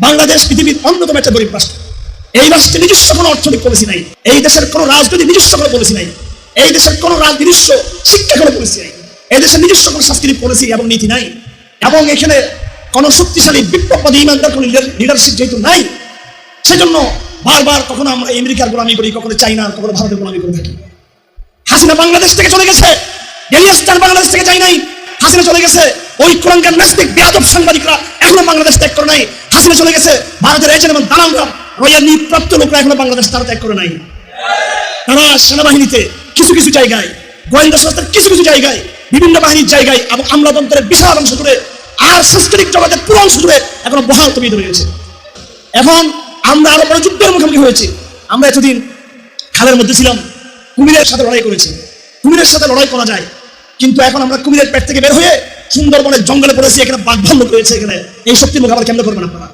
বাংলাদেশ পৃথিবীর অন্যতম একটা গরিব রাষ্ট্র। এই রাষ্ট্রে নিজস্ব কোনো অর্থনৈতিক পলিসি নাই। এই দেশের কোনো রাজনৈতিক নিজস্ব কোনো পলিসি নাই। এই দেশের কোনো নিজস্ব শিক্ষা কোনো পলিসি নাই। এই দেশের নিজস্ব কোনো সাংস্কৃতিক পলিসি এবং নীতি নাই। এবং এখানে কোনো শক্তিশালী, বিপ্লববাদী ইমানদার, কোনো লিডারশিপ যেহেতু নাই, সেজন্য বারবার কখনো আমরা আমেরিকার গোলামি করি, কখনো চাইনার কখনো ভারতের গোলামি করে থাকি। হাসিনা বাংলাদেশ থেকে চলে গেছে। বাংলাদেশ থেকে যাই নাই। হাসিনা চলে গেছে। ওই কোরআনকার নাস্তিক, বেয়াদব সাংবাদিকরা এখনও বাংলাদেশ ত্যাগ করে নাই। হাসিনা চলে গেছে, ভারতের এজেন্ট এবং দালালরা রয়াল প্রাপ্ত লোকরা এখনও বাংলাদেশ তারা ত্যাগ করে নাই। তারা সেনাবাহিনীতে কিছু কিছু জায়গায়, গোয়েন্দা সংস্থার কিছু কিছু জায়গায়, বিভিন্ন বাহিনীর জায়গায় এবং আমলাতন্ত্রের বিশাল অংশ জুড়ে আর সাংস্কৃতিক জগতের পুরো অংশ জুড়ে এখনও বহাল তবিয়ে রয়েছে। এখন আমরা আরও বড় যুদ্ধের মুখোমুখি হয়েছি। আমরা এতদিন খালের মধ্যে ছিলাম, কুমিরের সাথে লড়াই করেছি। কুমিরের সাথে লড়াই করা যায়, কিন্তু এখন আমরা কুমিরের পেট থেকে বের হয়ে সুন্দরবনের জঙ্গলে পড়েছি এখানে বাঘ ভাল্লুক রয়েছে, এখানে এই শক্তি মুখে আবার কেমন করবেন আপনারা?